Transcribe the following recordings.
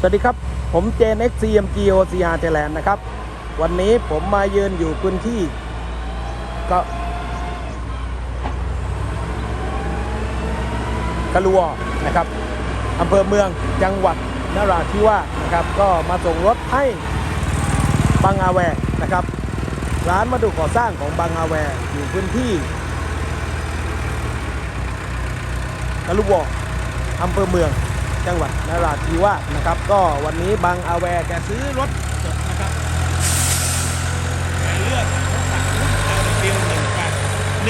สวัสดีครับ ผมเจน X CMG OCR Thailand นะครับ วันนี้ผมมาเยือนอยู่พื้นที่ก็กะลัวนะครับอำเภอเมืองจังหวัดนราธิวาสนะครับ ก็มาส่งรถให้บางอาแวนะครับ ร้านมาดูก่อสร้างของบางอาแวอยู่พื้นที่กะลัวอำเภอเมือง จังหวัดนราธิวาสนะครับ ก็วันนี้บางอาแวแกซื้อรถสดนะครับแกเลือกรถตักรุ่น LW 1 8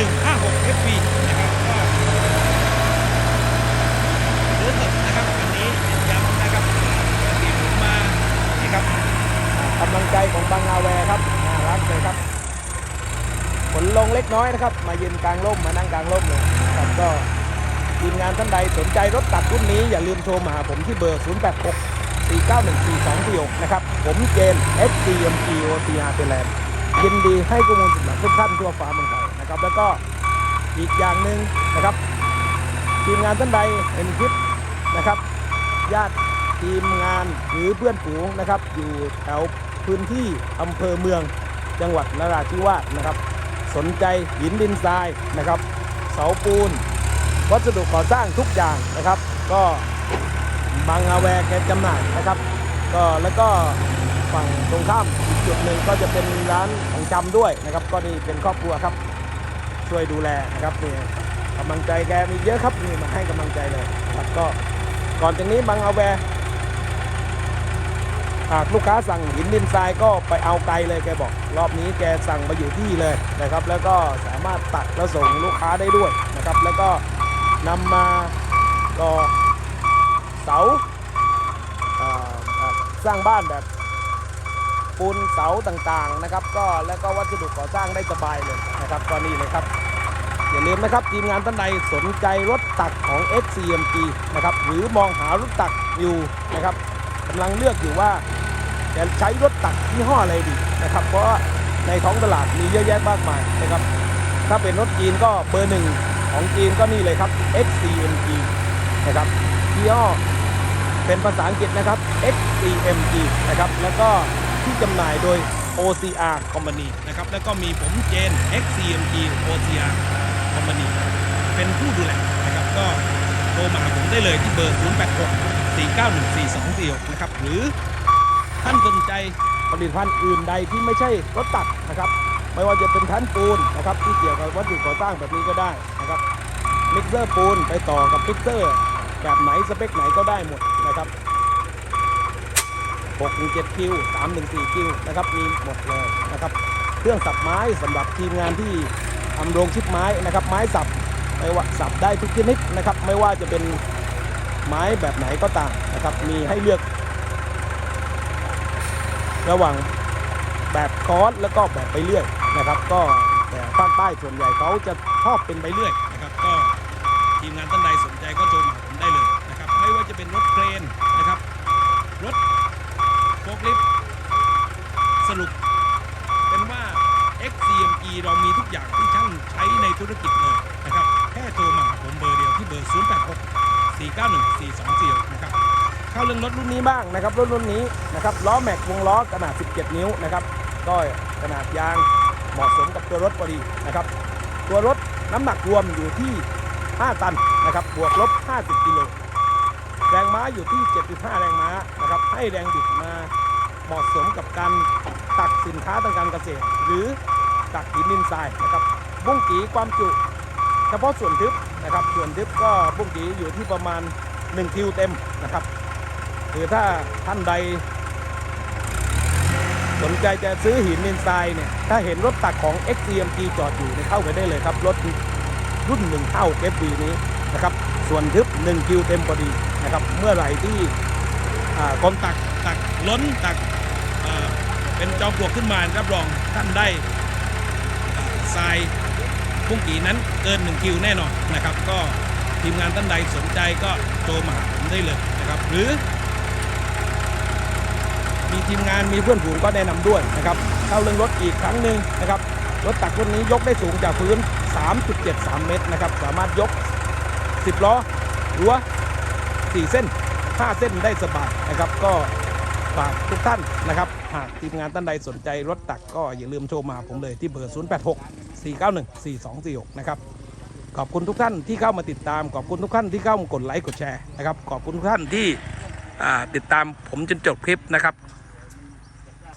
156 FP นะครับก็ซื้อสดนะครับอันนี้ย้ำนะครับแกตีผมมานี่ครับอ่ากำลังใจของบางอาแวครับน่ารักเลยครับฝนลงเล็กน้อยนะครับ มายืนกลางร่มมานั่งกลางร่มเลยนะครับก็ ทีมงานท่านใดสนใจรถตัดรุ่นนี้อย่าลืมโทรมาหาผมที่เบอร์ 086 491 4246นะครับ ผมเจน SCMG OCR Thailand ยินดีให้ข้อมูลสำหรับทุกท่านทั่วฟ้าเมืองไทยนะครับ แล้วก็อีกอย่างหนึ่งนะครับ ทีมงานท่านใดเห็นคลิปนะครับ ญาติทีมงานหรือเพื่อนฝูงนะครับ อยู่แถวพื้นที่อำเภอเมืองจังหวัดนราธิวาสนะครับ สนใจหินดินทรายนะครับ เสาปูน วัสดุก่อสร้างทุกอย่างนะครับ ก็บางอาแวแกจำหน่ายนะครับ ก็แล้วก็ฝั่งตรงข้ามอีกจุดหนึ่งก็จะเป็นร้านของจำด้วยนะครับ ก็นี่เป็นครอบครัวครับ ช่วยดูแลนะครับนี่กำลังใจแกมีเยอะครับนี่มาให้กำลังใจเลยครับก็ก่อนจากนี้บางอาแวหากลูกค้าสั่งหินดินทรายก็ไปเอาไกลเลยแกบอก รอบนี้แกสั่งมาอยู่ที่เลยนะครับ แล้วก็สามารถตัดแล้วส่งลูกค้าได้ด้วยนะครับ แล้วก็ นำมาก่อเสาสร้างบ้านแบบปูนเสาต่างๆนะครับ ก็แล้วก็วัสดุก่อสร้างได้สบายเลยนะครับก็นี่เลยครับ อย่าลืมนะครับทีมงานท่านใดสนใจรถตักของ XCMG นะครับหรือมองหารถตักอยู่นะครับกำลังเลือกอยู่ว่าจะใช้รถตักยี่ห้ออะไรดีนะครับ เพราะในท้องตลาดมีเยอะแยะมากมายนะครับถ้าเป็นรถจีนก็เบอร์หนึ่ง ของจีนก็นี่เลยครับ XCMG นะครับยี่ห้อเป็นภาษาอังกฤษนะครับ XCMG นะครับแล้วก็ที่จำหน่ายโดย OCR Company นะครับแล้วก็มีผมเจน XCMG OCR Company เป็นผู้ดูแลนะครับก็โทรมาผมได้เลยที่เบอร์ 086 491 4246นะครับหรือท่านสนใจผลิตภัณฑ์อื่นใดที่ไม่ใช่รถตัดนะครับ ไม่ว่าจะเป็นแท่นปูนนะครับที่เกี่ยวกับวัสดุก่อสร้างแบบนี้ก็ได้นะครับมิกเซอร์ปูนไปต่อกับมิกเซอร์แบบไหนสเปคไหนก็ได้หมดนะครับ6ถึง7คิว3ถึง4คิวนะครับมีหมดเลยนะครับเครื่องสับไม้สำหรับทีมงานที่ทำโรงชิปไม้นะครับ ไม้สับไม่ว่าสับได้ทุกชนิดนะครับ ไม่ว่าจะเป็นไม้แบบไหนก็ตามนะครับ มีให้เลือก ระหว่างแบบคอร์สแล้วก็แบบไปเรื่อย นะครับ ก็แต่ภาคใต้ส่วนใหญ่เขาจะชอบเป็นไปเรื่อยนะครับ ก็ทีมงานท่านใดสนใจก็โทรมาผมได้เลยนะครับ ไม่ว่าจะเป็นรถเครนนะครับ รถโฟล์คลิฟสรุปเป็นว่า XCME เรามีทุกอย่างที่ช่างใช้ในธุรกิจเลยนะครับ แค่โทรมาหาผมเบอร์เดียวที่เบอร์ 086 491 4246นะครับเข้าเรื่องรถรุ่นนี้บ้างนะครับ รถรุ่นนี้นะครับล้อแม็กวงล้อขนาด 17 นิ้วนะครับก็ขนาดยาง เหมาะสมกับตัวรถพอดีนะครับ ตัวรถน้ำหนักรวมอยู่ที่ 5 ตันนะครับ บวกลบ 50 กิโล แรงม้าอยู่ที่ 75 แรงม้านะครับ ให้แรงบิดมาเหมาะสมกับการตักสินค้าทางการเกษตร หรือตักหินดินทรายนะครับ บุ้งกีความจุ เฉพาะส่วนทึบนะครับ ส่วนทึบก็บุ้งกีอยู่ที่ประมาณ 1 คิวเต็มนะครับคือถ้าท่านใด สนใจจะซื้อหินดินทรายเนี่ย ถ้าเห็นรถตักของ XCMG จอดอยู่เนี่ยเข้าไปได้เลยครับ รถรุ่นหนึ่งเท่า FB นี้นะครับ ส่วนทึบ1คิวเต็มพอดีนะครับ เมื่อไหร่ที่อ่าคนตักตักล้นตักเป็นจอมปลวกขึ้นมารับรองท่านได้ทรายพุ่งกีนั้นเกิน1คิวแน่นอนนะครับ ก็ทีมงานท่านใดสนใจก็โทรมาหาผมได้เลยนะครับ หรือ มีทีมงานมีเพื่อนฝูงก็แนะนำด้วยนะครับเข้าเรื่องรถอีกครั้งหนึ่งนะครับรถตักรุ่นนี้ยกได้สูงจากพื้น 3.73 เมตรนะครับสามารถยก 10 ล้อรั้ว4 เส้น 5 เส้นได้สบายนะครับก็ฝากทุกท่านนะครับหากทีมงานท่านใดสนใจรถตักก็อย่าลืมโทรมาผมเลยที่เบอร์ 086 491 4246 นะครับขอบคุณทุกท่านที่เข้ามาติดตาม ขอบคุณทุกท่านที่เข้ามากดไลค์กดแชร์นะครับขอบคุณทุกท่านที่ติดตามผมจนจบคลิปนะครับ